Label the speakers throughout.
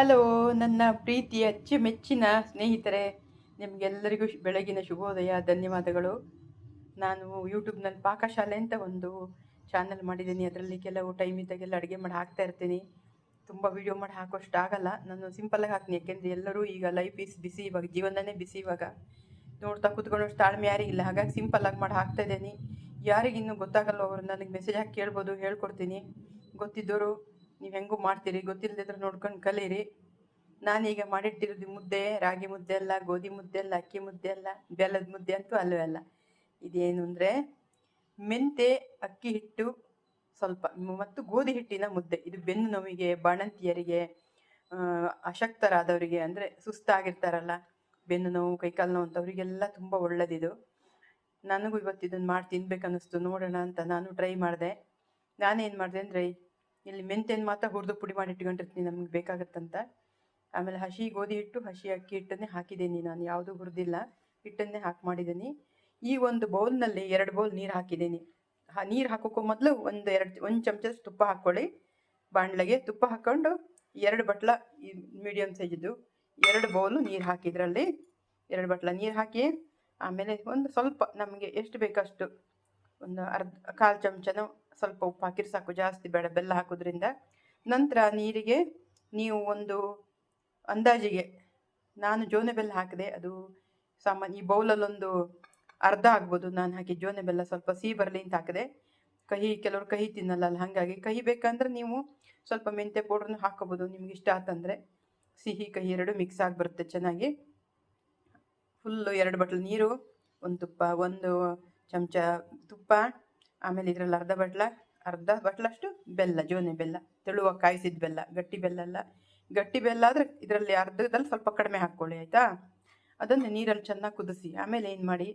Speaker 1: Hello, ನನ್ನ ಪ್ರೀತಿಯ ಅಚ್ಚುಮೆಚ್ಚಿನ ಸ್ನೇಹಿತರೆ, ನಿಮಗೆಲ್ಲರಿಗೂ ಬೆಳಗಿನ ಶುಭೋದಯ, ಧನ್ಯವಾದಗಳು. ನಾನು ಯೂಟ್ಯೂಬ್ನಲ್ಲಿ ಪಾಕಶಾಲೆ ಅಂತ ಒಂದು ಚಾನಲ್ ಮಾಡಿದ್ದೀನಿ. ಅದರಲ್ಲಿ ಕೆಲವು ಟೈಮ್ ಇದ್ದಾಗೆಲ್ಲ ಅಡುಗೆ ಮಾಡಿ, ಹಾಕ್ತಾ ಇರ್ತೀನಿ. ತುಂಬ ವೀಡಿಯೋ ಮಾಡಿ, ಹಾಕೋಷ್ಟು ಆಗಲ್ಲ. ನಾನು ಸಿಂಪಲ್ಲಾಗಿ ಹಾಕ್ತೀನಿ. ಯಾಕೆಂದರೆ ಎಲ್ಲರೂ ಈಗ ಲೈಫ್ ಈಸ್ ಬಿಸಿ ಇವಾಗ, ಜೀವನನೇ ಬಿಸಿ ಇವಾಗ. ನೋಡ್ತಾ ಕೂತ್ಕೊಂಡಷ್ಟು ತಾಳ್ಮೆ ಯಾರಿಗಿಲ್ಲ ಹಾಗಾಗಿ ಸಿಂಪಲ್ಲಾಗಿ ಮಾಡಿ, ಹಾಕ್ತಾ ಇದ್ದೀನಿ. ಯಾರಿಗಿನ್ನೂ ಗೊತ್ತಾಗಲ್ಲ ಅವರು ನನಗೆ ಮೆಸೇಜ್ ಹಾಕಿ ಕೇಳ್ಬೋದು, ಹೇಳ್ಕೊಡ್ತೀನಿ. ಗೊತ್ತಿದ್ದವರು ನೀವು ಹೆಂಗೂ ಮಾಡ್ತೀರಿ ಗೊತ್ತಿಲ್ಲದಿದ್ರೆ ನೋಡ್ಕೊಂಡು ಕಲೀರಿ. ನಾನೀಗ ಮಾಡಿಟ್ಟಿರೋದು ಮುದ್ದೆ, ರಾಗಿ ಮುದ್ದೆ ಅಲ್ಲ, ಗೋಧಿ ಮುದ್ದೆ ಅಲ್ಲ, ಅಕ್ಕಿ ಮುದ್ದೆ ಅಲ್ಲ, ಬೆಲ್ಲದ ಮುದ್ದೆ ಅಂತೂ ಅಲ್ಲವೇ ಅಲ್ಲ. ಇದೇನು ಅಂದರೆ ಮೆಂತೆ, ಅಕ್ಕಿ ಹಿಟ್ಟು ಸ್ವಲ್ಪ, ಮತ್ತು ಗೋಧಿ ಹಿಟ್ಟಿನ ಮುದ್ದೆ. ಇದು ಬೆನ್ನು ನೋವಿಗೆ, ಬಾಣಂತಿಯರಿಗೆ ಅಶಕ್ತರಾದವರಿಗೆ ಅಂದರೆ ಸುಸ್ತಾಗಿರ್ತಾರಲ್ಲ, ಬೆನ್ನು ನೋವು, ಕೈಕಾಲು ನೋವು ಅಂತವರಿಗೆಲ್ಲ ತುಂಬ ಒಳ್ಳೆಯದಿದು ನನಗೂ ಇವತ್ತು ಇದನ್ನು ಮಾಡಿ ತಿನ್ಬೇಕನ್ನಿಸ್ತು, ನೋಡೋಣ ಅಂತ ನಾನು ಟ್ರೈ ಮಾಡಿದೆ. ನಾನೇನು ಮಾಡಿದೆ ಅಂದರೆ ಇಲ್ಲಿ ಮೆಂತೆನ್ ಮಾತ್ರ ಹುರಿದು ಪುಡಿ ಮಾಡಿ ಇಟ್ಕೊಂಡಿರ್ತೀನಿ ನಮ್ಗೆ ಬೇಕಾಗತ್ತಂತ. ಆಮೇಲೆ ಹಸಿ ಗೋಧಿ ಹಿಟ್ಟು, ಹಸಿ ಅಕ್ಕಿ ಹಿಟ್ಟನ್ನೇ ಹಾಕಿದ್ದೀನಿ ನಾನು, ಯಾವುದೂ ಹುರಿದಿಲ್ಲ. ಹಿಟ್ಟನ್ನೇ ಹಾಕಿ ಮಾಡಿದ್ದೀನಿ. ಈ ಒಂದು ಬೌಲ್ನಲ್ಲಿ ಎರಡು ಬೌಲ್ ನೀರು ಹಾಕಿದ್ದೀನಿ. ಹಾ, ನೀರು ಹಾಕೋಕ್ಕೂ ಮೊದಲು ಒಂದು ಎರಡು, ಒಂದು ಚಮಚ ತುಪ್ಪ ಹಾಕ್ಕೊಳ್ಳಿ. ಬಾಣಲೆಗೆ ತುಪ್ಪ ಹಾಕ್ಕೊಂಡು ಎರಡು ಬಟ್ಲ ಈ ಮೀಡಿಯಮ್ ಎರಡು ಬೌಲು ನೀರು ಹಾಕಿದ್ರಲ್ಲಿ ಎರಡು ಬಟ್ಲ ನೀರು ಹಾಕಿ, ಆಮೇಲೆ ಒಂದು ಸ್ವಲ್ಪ ನಮಗೆ ಎಷ್ಟು ಬೇಕಷ್ಟು ಒಂದು ಅರ್ಧ, ಕಾಲು ಚಮಚನೋ ಸ್ವಲ್ಪ ಉಪ್ಪು ಹಾಕಿರಿ ಸಾಕು, ಜಾಸ್ತಿ ಬೇಡ, ಬೆಲ್ಲ ಹಾಕೋದ್ರಿಂದ. ನಂತರ ನೀರಿಗೆ ನೀವು ಒಂದು ಅಂದಾಜಿಗೆ, ನಾನು ಜೋನೆ ಬೆಲ್ಲ ಹಾಕಿದೆ, ಅದು ಸಾಮಾನ್ಯ ಈ ಬೌಲಲ್ಲೊಂದು ಅರ್ಧ ಆಗ್ಬೋದು, ನಾನು ಹಾಕಿ ಜೋನೆ ಬೆಲ್ಲ ಸ್ವಲ್ಪ ಸಿಹಿ ಬರಲಿ ಅಂತ ಹಾಕಿದೆ. ಕಹಿ, ಕೆಲವರು ಕಹಿ ತಿನ್ನಲ್ಲ ಹಾಗಾಗಿ ಕಹಿ ಬೇಕಂದ್ರೆ ನೀವು ಸ್ವಲ್ಪ ಮೆಂತ್ಯ ಪೌಡ್ರನ್ನು ಹಾಕೋಬೋದು, ನಿಮ್ಗೆ ಇಷ್ಟ ಆತಂದರೆ. ಸಿಹಿ, ಕಹಿ ಎರಡು ಮಿಕ್ಸ್ ಆಗಿ ಬರುತ್ತೆ ಚೆನ್ನಾಗಿ. ಫುಲ್ಲು ಎರಡು ಬಟ್ಲು ನೀರು, ಒಂದು ತುಪ್ಪ, ಒಂದು ಚಮಚ ತುಪ್ಪ. ಆಮೇಲೆ ಇದರಲ್ಲಿ ಅರ್ಧ ಬಟ್ಲ, ಅರ್ಧ ಬಟ್ಲಷ್ಟು ಬೆಲ್ಲ, ಜೋನೆ ಬೆಲ್ಲ, ತೆಳುವ ಕಾಯಿಸಿದ ಬೆಲ್ಲ, ಗಟ್ಟಿ ಬೆಲ್ಲ ಅಲ್ಲ. ಗಟ್ಟಿ ಬೆಲ್ಲ ಆದರೆ ಇದರಲ್ಲಿ ಅರ್ಧದಲ್ಲಿ ಸ್ವಲ್ಪ ಕಡಿಮೆ ಹಾಕ್ಕೊಳ್ಳಿ, ಆಯಿತಾ? ಅದನ್ನು ನೀರಲ್ಲಿ ಚೆನ್ನಾಗಿ ಕುದಿಸಿ, ಆಮೇಲೆ ಏನು ಮಾಡಿ?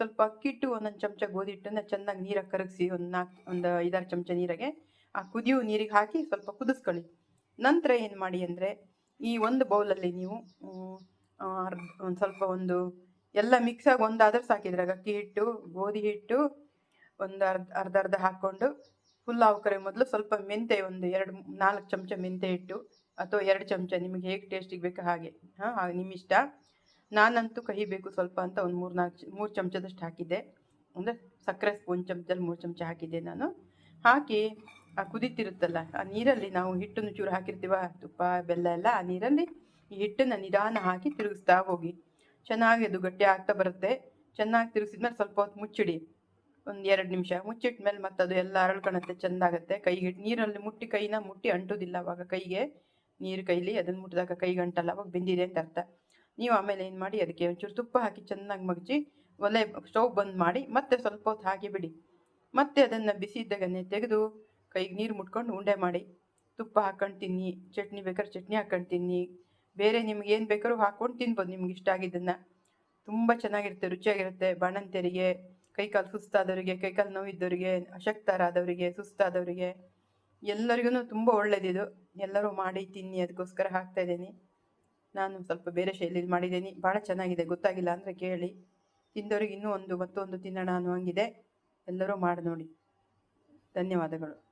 Speaker 1: ಸ್ವಲ್ಪ ಅಕ್ಕಿಟ್ಟು ಒಂದೊಂದು ಚಮಚ ಗೋಧಿ ಹಿಟ್ಟನ್ನು ಚೆನ್ನಾಗಿ ನೀರಾಗಿ ಕರಗಿಸಿ, ಒಂದು ನಾಲ್ಕು ಒಂದು ಐದಾರು ಚಮಚ ನೀರಿಗೆ ಆ ಕುದಿಯೋ ನೀರಿಗೆ ಹಾಕಿ ಸ್ವಲ್ಪ ಕುದಿಸ್ಕೊಳ್ಳಿ. ನಂತರ ಏನು ಮಾಡಿ ಅಂದರೆ, ಈ ಒಂದು ಬೌಲಲ್ಲಿ ನೀವು ಒಂದು ಸ್ವಲ್ಪ ಒಂದು, ಎಲ್ಲ ಮಿಕ್ಸಾಗಿ ಒಂದಾದ್ರೆ ಸಾಕಿದ್ರಾಗ ಅಕ್ಕಿ ಹಿಟ್ಟು, ಗೋಧಿ ಹಿಟ್ಟು ಒಂದು ಅರ್ಧ ಅರ್ಧ ಅರ್ಧ ಹಾಕ್ಕೊಂಡು ಫುಲ್ ಅವಕರೆ ಮೊದಲು ಸ್ವಲ್ಪ ಮೆಂತೆ ಒಂದು ಎರಡು, ನಾಲ್ಕು ಚಮಚ ಮೆಂತೆ ಹಿಟ್ಟು ಅಥವಾ ಎರಡು ಚಮಚ ನಿಮಗೆ ಹೇಗೆ ಟೇಸ್ಟಿಗೆ ಬೇಕು ಹಾಗೆ, ಹಾಂ ನಿಮ್ಮ ಇಷ್ಟ. ನಾನಂತೂ ಕಹಿ ಬೇಕು ಸ್ವಲ್ಪ ಅಂತ ಒಂದು ಮೂರು, ನಾಲ್ಕು ಮೂರು ಚಮಚದಷ್ಟು ಹಾಕಿದ್ದೆ. ಅಂದರೆ ಸಕ್ಕರೆ ಸ್ಪೂನ್ ಚಮಚದಲ್ಲಿ ಮೂರು ಚಮಚ ಹಾಕಿದ್ದೆ ನಾನು. ಹಾಕಿ ಆ ಕುದೀತಿರುತ್ತಲ್ಲ, ಆ ನೀರಲ್ಲಿ ನಾವು ಹಿಟ್ಟನ್ನು ಚೂರು ಹಾಕಿರ್ತೀವ, ತುಪ್ಪ, ಬೆಲ್ಲ ಎಲ್ಲ ಆ ನೀರಲ್ಲಿ ಈ ಹಿಟ್ಟನ್ನು ನಿಧಾನ ಹಾಕಿ ತಿರುಗಿಸ್ತಾ ಹೋಗಿ. ಚೆನ್ನಾಗಿ ಅದು ಗಟ್ಟಿ ಆಗ್ತಾ ಬರುತ್ತೆ. ಚೆನ್ನಾಗಿ ತಿರುಗಿಸಿದ್ಮೇಲೆ ಸ್ವಲ್ಪ ಹೊತ್ತು ಮುಚ್ಚಿಡಿ. ಒಂದು ಎರಡು ನಿಮಿಷ. ಮುಚ್ಚಿಟ್ಮೇಲೆ ಮತ್ತೆ ಅದು ಎಲ್ಲ ಅರಳ್ಕೊಳತ್ತೆ, ಚೆಂದಾಗತ್ತೆ. ಕೈಗೆ ನೀರಲ್ಲಿ ಮುಟ್ಟಿ ಕೈನ ಮುಟ್ಟಿ ಅಂಟೋದಿಲ್ಲ ಅವಾಗ ಕೈಗೆ. ನೀರು ಕೈಲಿ ಅದನ್ನು ಮುಟ್ಟಿದಾಗ ಕೈಗೆ ಅಂಟಲ್ಲ ಅವಾಗ ಬೆಂದಿದೆ ಅಂತ ಅರ್ಥ. ನೀವು ಆಮೇಲೆ ಏನು ಮಾಡಿ, ಅದಕ್ಕೆ ಒಂಚೂರು ತುಪ್ಪ ಹಾಕಿ ಚೆನ್ನಾಗಿ ಮಗಚಿ, ಒಲೆ ಸ್ಟವ್ ಬಂದ್ ಮಾಡಿ, ಮತ್ತೆ ಸ್ವಲ್ಪ ಹೊತ್ತು ಹಾಕಿ ಬಿಡಿ. ಮತ್ತೆ ಅದನ್ನು ಬಿಸಿ ಇದ್ದಾಗನ್ನೇ ತೆಗೆದು ಕೈಗೆ ನೀರು ಮುಟ್ಕೊಂಡು ಉಂಡೆ ಮಾಡಿ. ತುಪ್ಪ ಹಾಕೊಂಡು ತಿನ್ನಿ, ಚಟ್ನಿ ಬೇಕಾದ್ರೆ ಚಟ್ನಿ ಹಾಕೊಂಡು ತಿನ್ನಿ. ಬೇರೆ ನಿಮ್ಗೆ ಏನು ಬೇಕಾದ್ರೂ ಹಾಕ್ಕೊಂಡು ತಿನ್ಬೋದು, ನಿಮ್ಗೆ ಇಷ್ಟ ಆಗಿದ್ದನ್ನು. ತುಂಬ ಚೆನ್ನಾಗಿರುತ್ತೆ, ರುಚಿಯಾಗಿರುತ್ತೆ ಬಾಣಂತಿಯರಿಗೆ ಕೈಕಾಲು ಸುಸ್ತಾದವರಿಗೆ, ಕೈಕಾಲು ನೋವಿದ್ದವರಿಗೆ, ಅಶಕ್ತರಾದವರಿಗೆ, ಸುಸ್ತಾದವರಿಗೆ ಎಲ್ಲರಿಗೂ ತುಂಬ ಒಳ್ಳೆಯದಿದು ಎಲ್ಲರೂ ಮಾಡಿ ತಿನ್ನಿ ಅದಕ್ಕೋಸ್ಕರ ಹಾಕ್ತಾ ಇದ್ದೀನಿ. ನಾನು ಸ್ವಲ್ಪ ಬೇರೆ ಶೈಲಿಯಲ್ಲಿ ಮಾಡಿದ್ದೀನಿ. ಭಾಳ ಚೆನ್ನಾಗಿದೆ, ಗೊತ್ತಾಗಿಲ್ಲ ಅಂದರೆ ಕೇಳಿ. ತಿಂದವರಿಗೆ ಇನ್ನೂ ಒಂದು, ಮತ್ತೊಂದು ತಿನ್ನೋಣ ಅನ್ನೋ ಹಂಗಿದೆ ಎಲ್ಲರೂ ಮಾಡಿ ನೋಡಿ. ಧನ್ಯವಾದಗಳು.